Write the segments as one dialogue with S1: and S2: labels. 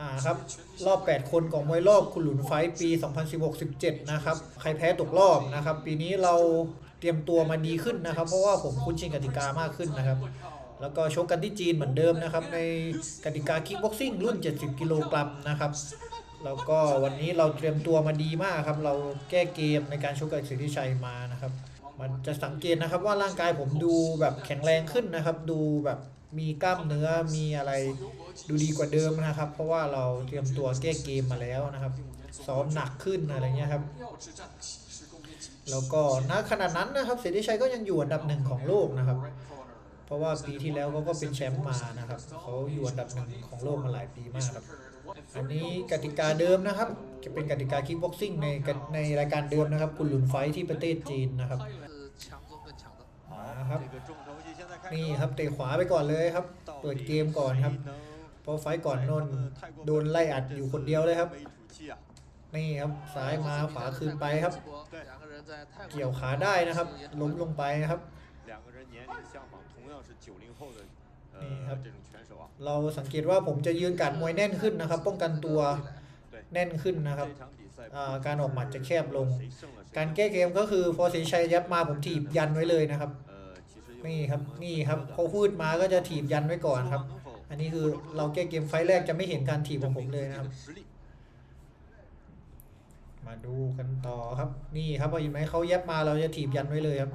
S1: อ่าครับรอบ 8 คนของมวยรอบคุณหลุนไฟปี 2016-17 นะครับ ใครแพ้ตกรอบนะครับ ปีนี้เราเตรียมตัวมาดีขึ้นนะครับ เพราะว่าผมคุ้นชินกติกามากขึ้นนะครับ แล้วก็ชกกันที่จีนเหมือนเดิมนะครับ ในกติกาคิกบ็อกซิ่งรุ่น 70 กิโลกรัมนะครับแล้วก็วันนี้เราเตรียมตัวมาดีมากครับ เราแก้เกมในการชกกับสิทธิชัยมานะครับ มันจะสังเกตนะครับว่าร่างกายผมดูแบบแข็งแรงขึ้นนะครับ ดูแบบ มีกล้ามเนื้อมีอะไรดูดีกว่าเดิมนะครับ เพราะว่าเราเตรียมตัวแก้เกมมาแล้วนะครับซ้อมหนักขึ้นอะไรเงี้ยครับ แล้วก็ณขณะนั้นนะครับเสรีชัยก็ยังอยู่อันดับหนึ่งของโลกนะครับ เพราะว่าปีที่แล้วเขาก็เป็นแชมป์มานะครับเขาอยู่อันดับหนึ่งของโลกมาหลายปีมากครับอันนี้กติกาเดิมนะครับ จะเป็นกติกาคิกบ็อกซิ่งในในรายการเดิมนะครับ คุณหลุนไฟที่ประเทศจีนนะครับ ครับนี่ครับเตะขวาไปก่อนเลยครับ เปิดเกมก่อนครับพอไฟก่อนนนโดนไล่อัดอยู่คนเดียวเลยครับ นี่ครับซ้ายมาขวาคืนไปครับ เกี่ยวขาได้นะครับ ล้มลงไปครับ
S2: นี่ครับ
S1: เราสังเกตว่าผมจะยืนกัดมวยแน่นขึ้นนะครับ ป้องกันตัวแน่นขึ้นนะครับการออกหมัดจะแคบลง การแก้เกมก็คือพอสินชัยยับมาผมถีบยันไว้เลยนะครับ นี่ครับนี่ครับเขาพูดมาก็จะถีบยันไว้ก่อนครับ อันนี้คือเราแก้เกมไฟแรกจะไม่เห็นการถีบของผมเลยนะครับ มาดูกันต่อครับ นี่ครับพอเห็นไหมเขาแยบมาเราจะถีบยันไว้เลยครับ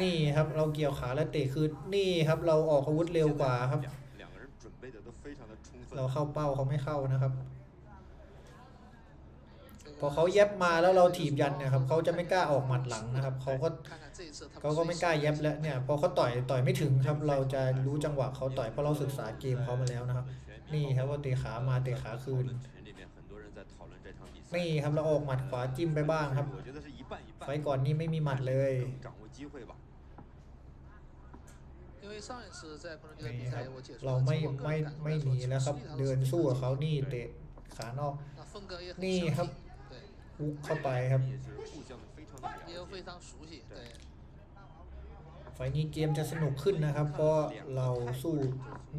S1: นี่ครับเราเกี่ยวขาและเตะคือนี่ครับเราออกอาวุธเร็วกว่าครับ เราเข้าเป้าเขาไม่เข้านะครับ พอเขาเย็บมาแล้วเราถีบยันเนี่ยครับเขาจะไม่กล้าออกหมัดหลังนะครับเขาก็เขาก็ไม่กล้าเย็บแล้วเนี่ยพอเขาต่อยต่อยไม่ถึงครับ เราจะรู้จังหวะเขาต่อยเพราะเราศึกษาเกมเขามาแล้วนะครับ นี่ครับว่าเตะขามาเตะขาคืนนี่ครับเราออกหมัดขวาจิ้มไปบ้างครับไฟก่อนนี่ไม่มีหมัดเลยนี่ครับเราไม่ไม่ไม่หนีแล้วครับ เดินสู้กับเขานี่เตะขานอกนี่ครับ
S3: 近，对，
S1: ฮุกเข้าไปครับ
S2: 也是互相的非常的
S3: 也
S2: 了解
S3: 非常熟悉，对。
S1: ไฟล์นี้เกมจะสนุกขึ้นนะครับ เพราะเราสู้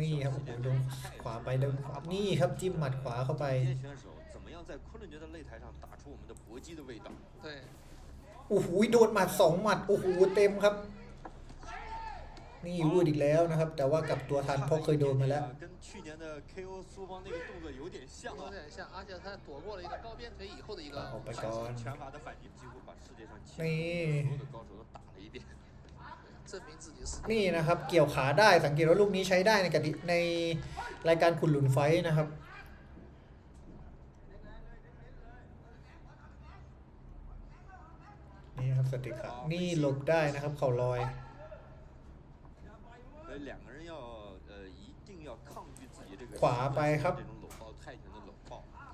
S1: นี่ครับโอ้โหโดนขวาไปโดนขวานี่ครับจิ้มหมัดขวาเข้าไป
S2: 这些选手怎么样在昆仑决的擂台上打出我们的搏击的味道？
S3: 对，
S1: โอ้โหโดนหมัดสองหมัดโอ้โหเต็มครับ นี่วูดอีกแล้วนะครับ แต่ว่ากับตัวทันเพราะเคยโดนมาแล้ว
S2: ออกไปก่อ
S1: น
S3: นี่
S1: นี่นะครับ เกี่ยวขาได้สังเกตว่าลูกนี้ใช้ได้ในกติในรายการขุนหลุนไฟนะครับนี่ครับสติขานี่หลบได้นะครับ เข่าลอย ขวาไปครับ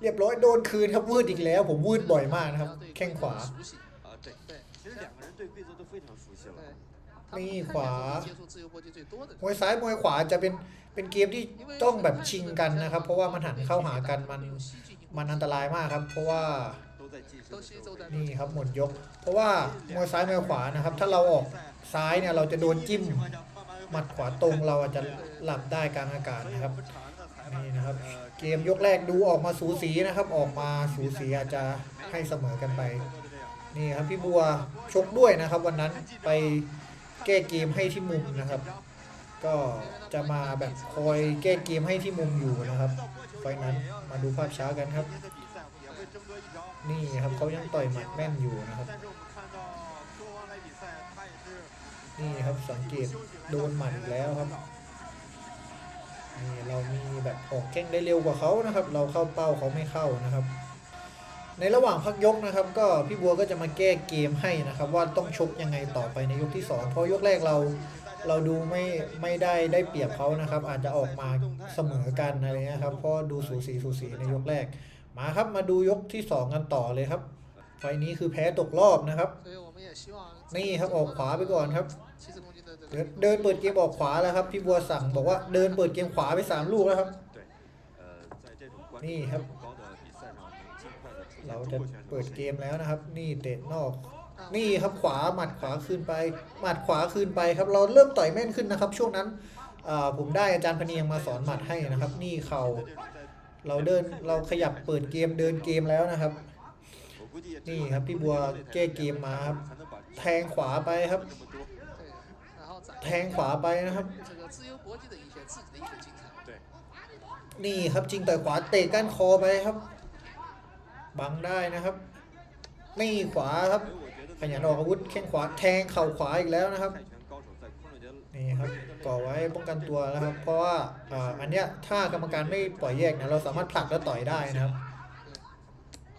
S1: เรียบร้อยโดนคืนครับวืดอีกแล้ว ผมวืดบ่อยมากนะครับ แข้งขวานี่ขวามวยซ้ายมวยขวาจะเป็นเป็นเกมที่ต้องแบบชิงกันนะครับ เพราะว่ามันหันเข้าหากันมันมันอันตรายมากครับ เพราะว่านี่ครับหมดยก เพราะว่ามวยซ้ายมวยขวานะครับ ถ้าเราออกซ้ายเนี่ยเราจะโดนจิ้มหมัดขวาตรงเราอาจจะหลับได้กลางอากาศนะครับ นี่นะครับเกมยกแรกดูออกมาสูสีนะครับออกมาสูสีอาจจะให้เสมอกันไปนี่ครับพี่บัวชกด้วยนะครับ วันนั้นไปแก้เกมให้ที่มุมนะครับ ก็จะมาแบบคอยแก้เกมให้ที่มุมอยู่นะครับไฟนั้นมาดูภาพช้ากันครับ นี่ครับเขายังต่อยหมัดแม่นอยู่นะครับนี่ครับสังเกตโดนหมัดแล้วครับ นี่เรามีแบบออกแข้งได้เร็วกว่าเขานะครับ เราเข้าเป้าเขาไม่เข้านะครับ ในระหว่างพักยกนะครับ ก็พี่บัวก็จะมาแก้เกมให้นะครับ ว่าต้องชกยังไงต่อไปในยกที่ 2 เพราะยกแรกเราเราดูไม่ไม่ได้ได้เปรียบเขานะครับ อาจจะออกมาเสมอกันอะไรเงี้ยครับเพราะดูสูสีสูสีในยกแรก มาครับมาดูยกที่ 2 กันต่อเลยครับไฟนี้คือแพ้ตกรอบนะครับ นี่ครับออกขวาไปก่อนครับ เดินเปิดเกมออกขวาแล้วครับ พี่บัวสั่งบอกว่าเดินเปิดเกมขวาไปสามลูกแล้วครับ นี่ครับ เราจะเปิดเกมแล้วนะครับ นี่เตะนอก นี่ครับขวาหมัดขวาคืนไป หมัดขวาคืนไปครับ เราเริ่มต่อยแม่นขึ้นนะครับ ช่วงนั้นผมได้อาจารย์พเนียงมาสอนหมัดให้นะครับ นี่เขาเราเดินเราขยับเปิดเกมเดินเกมแล้วนะครับ นี่ครับพี่บัวแก้เกมมาครับแทงขวาไปครับ แทงขวาไปนะครับ นี่ครับจริงต่อยขวาเตะก้านคอไปครับ บังได้นะครับ นี่ขวาครับ ขยันออกอาวุธแข้งขวาแทงเข่าขวาอีกแล้วนะครับ นี่ครับก่อไว้ป้องกันตัวนะครับ เพราะว่าอันเนี้ยถ้ากรรมการไม่ปล่อยแยกนะเราสามารถผลักแล้วต่อยได้นะครับ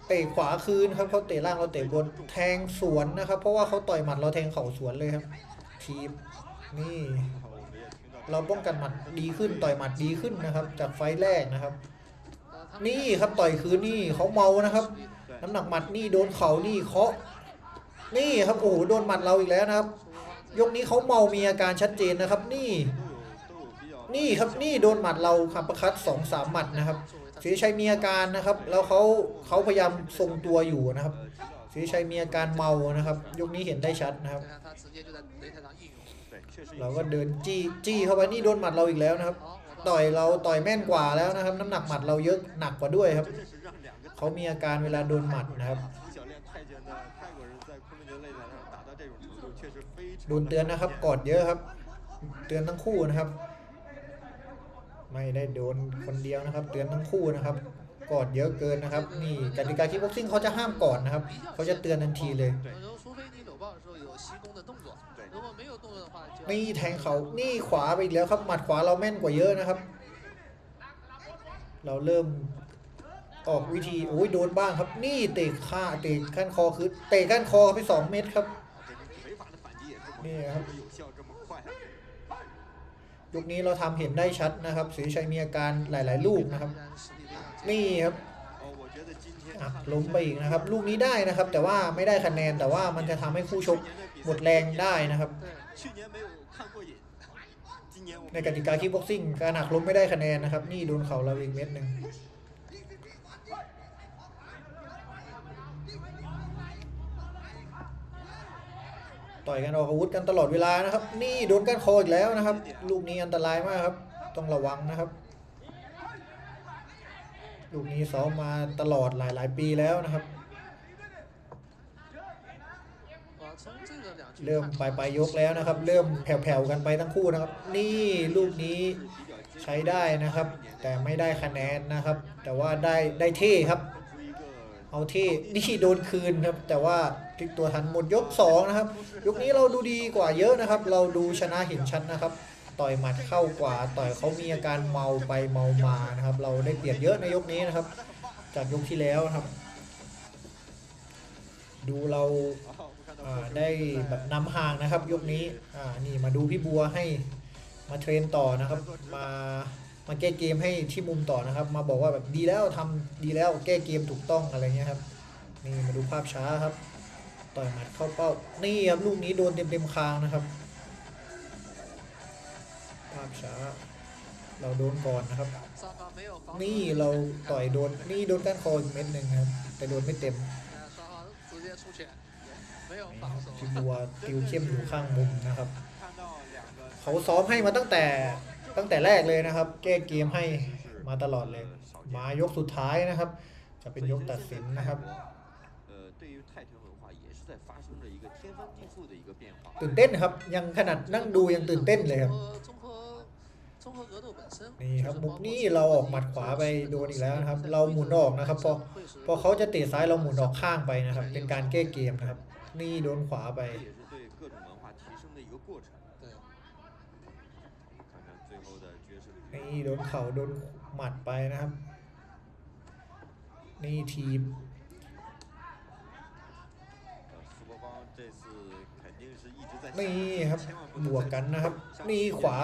S1: เตะขวาคืนครับเขาเตะล่างเราเตะบนแทงสวนนะครับ เพราะว่าเขาต่อยหมัดเราแทงเข่าสวนเลยครับทีม นี่ เราป้องกันหมัดดีขึ้นต่อยหมัดดีขึ้นนะครับ จากไฟแรกนะครับ นี่ครับต่อยคืนนี่เขาเมานะครับ น้ำหนักหมัดนี่โดนเข่านี่เคาะ นี่ครับโอ้โหโดนหมัดเราอีกแล้วนะครับ ยกนี้เขาเมามีอาการชัดเจนนะครับ นี่ นี่ครับนี่โดนหมัดเราครับประคัดสองสามหมัดนะครับเสียชัยมีอาการนะครับ แล้วเขาเขาพยายามทรงตัวอยู่นะครับ
S2: เสี
S1: ยชัยมีอาการเมานะครับ ยกนี้เห็นได้ชัดนะครับ เราก็เดินจี้จี้เข้าไปนี่โดนหมัดเราอีกแล้วนะครับ ต่อยเราต่อยแม่นกว่าแล้วนะครับ น้ำหนักหมัดเราเยอะหนักกว่าด้วยครับเขามีอาการเวลาโดนหมัดนะครับโดนเตือนนะครับกอดเยอะครับ เตือนทั้งคู่นะครับ ไม่ได้โดนคนเดียวนะครับ เตือนทั้งคู่นะครับ กอดเยอะเกินนะครับ นี่กติกาคิกบ็อกซิ่งเขาจะห้ามกอดนะครับเขาจะเตือนทันทีเลย
S3: ไมี
S1: แทงเขานี่ขวาไปอีกแล้วครับ หมัดขวาเราแม่นกว่าเยอะนะครับ เราเริ่มออกวิธีโอ้ยโดนบ้างครับ นี่เตะข้าเตะขั้นคอคือเตะขั้นคอไปสองเม็ดครับนี่ครับยุคนี้เราทำเห็นได้ชัดนะครับสีชัยมีอาการหลาย ๆ ลูกนะครับ นี่ครับ หั
S2: ก
S1: ล้มไปอีกนะครับ ลูกนี้ได้นะครับ แต่ว่าไม่ได้คะแนนแต่ว่ามันจะทำให้คู่ชกหมดแรงได้นะครับ ในกติกาคีบ็อกซิ่งการหักล้มไม่ได้คะแนนนะครับ นี่โดนเข่าลาวิงเม็ดหนึ่งต่อยกันออกอาวุธกันตลอดเวลานะครับ นี่โดนก้านคออีกแล้วนะครับ ลูกนี้อันตรายมากครับ ต้องระวังนะครับ ลูกนี้ซ้อมมาตลอดหลายๆ ปีแล้วนะครับ เริ่ม
S3: ไปไป
S1: ยกแล้วนะครับ เริ่มแผ่วๆกันไปทั้งคู่นะครับ นี่ลูกนี้ใช้ได้นะครับ แต่ไม่ได้คะแนนนะครับ แต่ว่าได้ได้เท่ครับ เอาเท่นี่โดนคืนครับ แต่ว่าพลิกตัวทันหมดยก2นะครับยกนี้เราดูดีกว่าเยอะนะครับ เราดูชนะเห็นชัดนนะครับ ต่อยหมัดเข้ากว่า ต่อยเขามีอาการเมาไปเมามานะครับ เราได้เปรียบเยอะในยกนี้นะครับ จากยกที่แล้วครับ ดูเราได้แบบนำห่างนะครับ ยกนี้นี่มาดูพี่บัวให้มาเทรนต่อนะครับ มามาแก้เกมให้ที่มุมต่อนะครับ มาบอกว่าแบบดีแล้วทำดีแล้วแก้เกมถูกต้องอะไรเงี้ยครับนี่มาดูภาพช้าครับ ต่อยหมัดเข้าเป้านี่ครับลูกนี้โดนเต็มเต็มคางนะครับามช้า เราโดนก่อนนะครับ นี่เราต่อยโดนนี่โดนก้านคออีกเม็ดหนึ่งครับ แต่โดนไม่เต็มจิบัวติวเข้มอยู่ข้างมุมนะครับ เขาซ้อมให้มาตั้งแต่ตั้งแต่แรกเลยนะครับ แก้เกมให้มาตลอดเลย มายกสุดท้ายนะครับ จะเป็นยกตัดสินนะครับตื่นเต้นครับ ยังขนาดนั่งดูยังตื่นเต้นเลยครับ นี่ครับมุกนี่เราออกหมัดขวาไปโดนอีกแล้วนะครับ เราหมุนออกนะครับ พอพอเขาจะเตะซ้ายเราหมุนออกข้างไปนะครับ เป็นการแก้เกมนะครับ นี่โดนขวาไปนี่โดนเข่าโดนหมัดไปนะครับ นี่ทีม นี่ครับบวกกันนะครับ นี่ขวา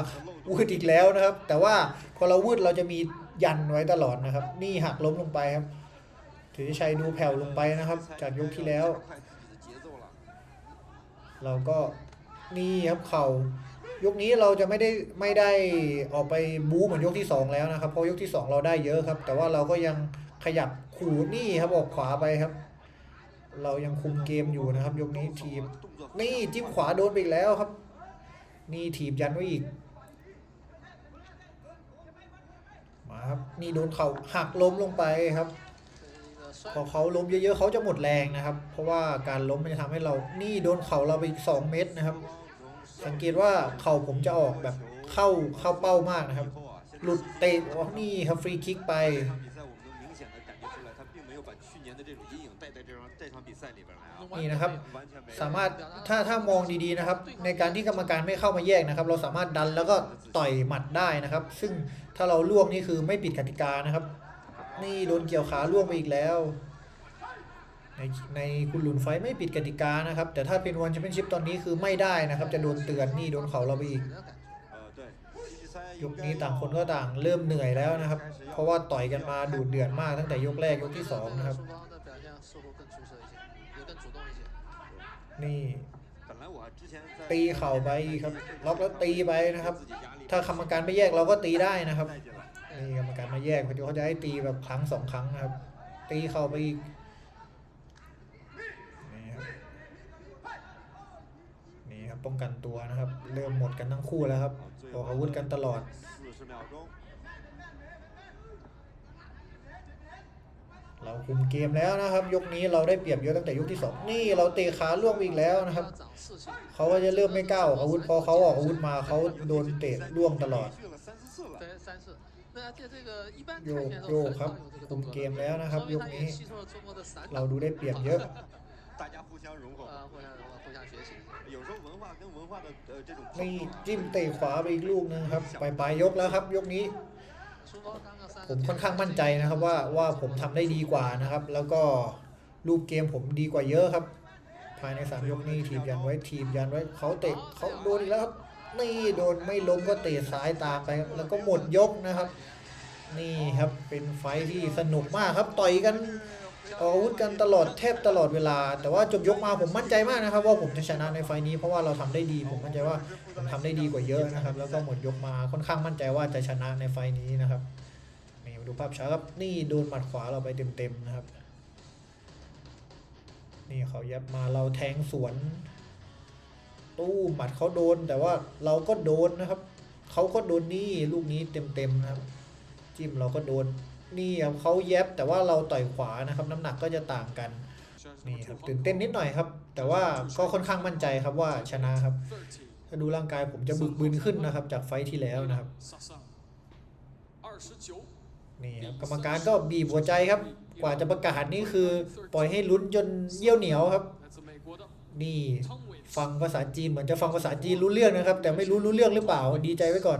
S1: วูดอีกแล้วนะครับ แต่ว่าพอเราวูดเราจะมียันไว้ตลอดนะครับ นี่หักล้มลงไปครับ ถือชัยดูแผ่วลงไปนะครับ จากยกที่แล้ว เราก็นี่ครับเขายกนี้เราจะไม่ได้ไม่ได้ออกไปบู๊เหมือนยกที่ 2 แล้วนะครับเพราะยกที่ 2 เราได้เยอะครับ แต่ว่าเราก็ยังขยับขู่นี่ครับออกขวาไปครับ เรายังคุมเกมอยู่นะครับ ยกนี้ทีมนี่จิ้มขวาโดนไปอีกแล้วครับ นี่ถีบยันไว้อีกมาครับนี่โดนเขาหักล้มลงไปครับ พอเขาล้มเยอะๆเขาจะหมดแรงนะครับ เพราะว่าการล้มมันจะทำให้เรา นี่โดนเข่าเราไปสองเมตรนะครับ สังเกตว่าเข่าผมจะออกแบบเข้าเข้าเป้ามากนะครับ หลุดเตะนี่ครับฟรีคิกไป นี่นะครับ สามารถถ้าถ้ามองดีๆนะครับ ในการที่กรรมการไม่เข้ามาแยกนะครับ เราสามารถดันแล้วก็ต่อยหมัดได้นะครับ ซึ่งถ้าเราล่วงนี่คือไม่ผิดกติกานะครับ นี่โดนเกี่ยวขาล่วงไปอีกแล้ว ในในคุณหลุนไฟไม่ผิดกติกานะครับ แต่ถ้าเป็นวันแชมเปี้ยนชิพตอนนี้คือไม่ได้นะครับ จะโดนเตือนนี่โดนเขาเราไปอีกยกนี้ต่างคนก็ต่างเริ่มเหนื่อยแล้วนะครับ เพราะว่าต่อยกันมาดูดเดือดมากตั้งแต่ยกแรกยกที่2นะครับ
S3: 双方的表现似乎更出色一些，也更主动一些。
S1: นี่
S2: 本来我之前在
S1: ตีเข่าไปครับ ล็อกแล้วตีไปนะครับ
S2: 自己压力
S1: ถ้ากรรมการไม่แยกเราก็ตีได้นะครับ
S2: 带进来。
S1: นี่กรรมการมาแยกเขาจะเขาจะให้ตีแบบครั้งสองครั้งนะครับ ตีเข่าไปอีกนี่ครับนี่ครับป้องกันตัวนะครับ เริ่มหมดกันทั้งคู่แล้วครับออกอาวุธกันตลอด
S2: 四十秒钟，
S1: เราคุมเกมแล้วนะครับ ยกนี้เราได้เปรียบเยอะตั้งแต่ยกที่สองนี่เราเตะขาล่วงไปอีกแล้วนะครับ
S3: 家长士气，
S1: เขาก็จะเริ่มไม่กล้าออกอาวุธพอเขาออกอาวุธมาเขาโดนเตะล่วงตลอด
S2: 连续了三四次了。
S3: 对三次。那这这个一般
S1: โย
S3: 看
S1: ก
S3: 见
S1: โย
S3: 都
S1: ก
S3: 很
S1: ครับ
S3: 少有这个
S1: คุ
S3: 动
S1: ม
S3: 作
S1: เกมแล้วนะครับ
S3: 说
S1: ย
S3: 明
S1: ก
S3: 他
S1: นี้
S3: 也吸收了中国的散
S1: เรา
S3: 打，
S1: ดูได้เปรียบเยอะ
S2: 大家互相融合，
S3: 呃，互相融合，互相学习。
S2: 有时候文化跟文化的呃这种碰
S1: นี่
S2: 撞啊
S1: จิ้มเตะขวาไปอีกลูกนึงครับไปปลายยกแล้วครับ ยกนี้
S3: 双方刚刚三
S1: ผมค่อนข้างมั่นใจนะครับว่าว่าผมทำได้ดีกว่านะครับ แล้วก็รูปเกมผมดีกว่าเยอะครับ ภายในสามยกนี้ทีบยันไว้ทีบยันไว้เขาเตะเขาโดนอีกแล้วครับนี่โดนไม่ล้มก็เตะซ้ายตามไปครับแล้วก็หมดยกนะครับ นี่ครับเป็นไฟที่สนุกมากครับต่อยกันออกอาวุธกันตลอดแทบตลอดเวลา แต่ว่าจบยกมาผมมั่นใจมากนะครับ ว่าผมจะชนะในไฟนี้เพราะว่าเราทำได้ดี ผมมั่นใจว่าผมทำได้ดีกว่าเยอะนะครับ แล้วก็หมดยกมาค่อนข้างมั่นใจว่าจะชนะในไฟนี้นะครับ ดูภาพช้าครับ นี่โดนหมัดขวาเราไปเต็มๆนะครับ นี่เขายับมาเราแทงสวน ตู้หมัดเขาโดน แต่ว่าเราก็โดนนะครับ เขาก็โดนนี่ลูกนี้เต็มๆนะครับ จิ้มเราก็โดน นี่ครับเขาแยบแต่ว่าเราต่อยขวานะครับ น้ำหนักก็จะต่างกันนี่ครับตื่นเต้นนิดหน่อยครับ แต่ว่าก็ค่อนข้างมั่นใจครับว่าชนะครับถ้าดูร่างกายผมจะบึกบึนขึ้นนะครับ จากไฟท์ที่แล้วนะครับ นี่ครับกรรมการก็บีบหัวใจครับ กว่าจะประกาศนี่คือ ปล่อยให้ลุ้นจนเยี่ยวเหนียวครับ นี่ฟังภาษาจีนเหมือนจะฟังภาษาจีนรู้เรื่องนะครับ แต่ไม่รู้รู้เรื่องหรือเปล่าดีใจไว้ก่อน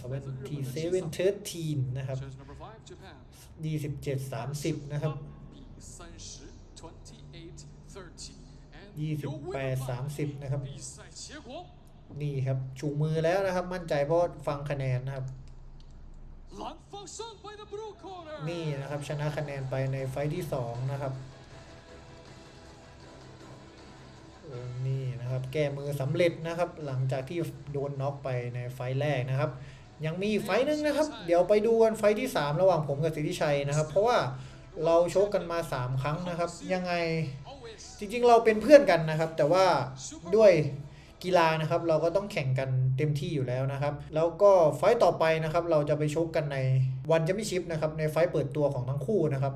S1: 77 13นะครับ27 30นะครับ28 30นะครับ นี่ครับชูมือแล้วนะครับ มั่นใจเพราะฟังคะแนนนะครับ นี่นะครับชนะคะแนนไปในไฟท์ที่2นะครับเออนี่นะครับแก้มือสำเร็จนะครับ หลังจากที่โดนน็อกไปในไฟท์แรกนะครับ ยังมีอีกไฟท์หนึงนะครับ เดี๋ยวไปดูกันไฟท์ที่ 3 ระหว่างผมกับสิทธิชัยนะครับ เพราะว่าเราโชกกันมา 3 ครั้งนะครับ ยังไงจริงๆเราเป็นเพื่อนกันนะครับ แต่ว่าด้วย กีฬานะครับเราก็ต้องแข่งกันเต็มที่อยู่แล้วนะครับ แล้วก็ไฟต์ต่อไปนะครับเราจะไปชกกันในวันแชมเปี้ยนชิพนะครับในไฟต์เปิดตัวของทั้งคู่นะครับ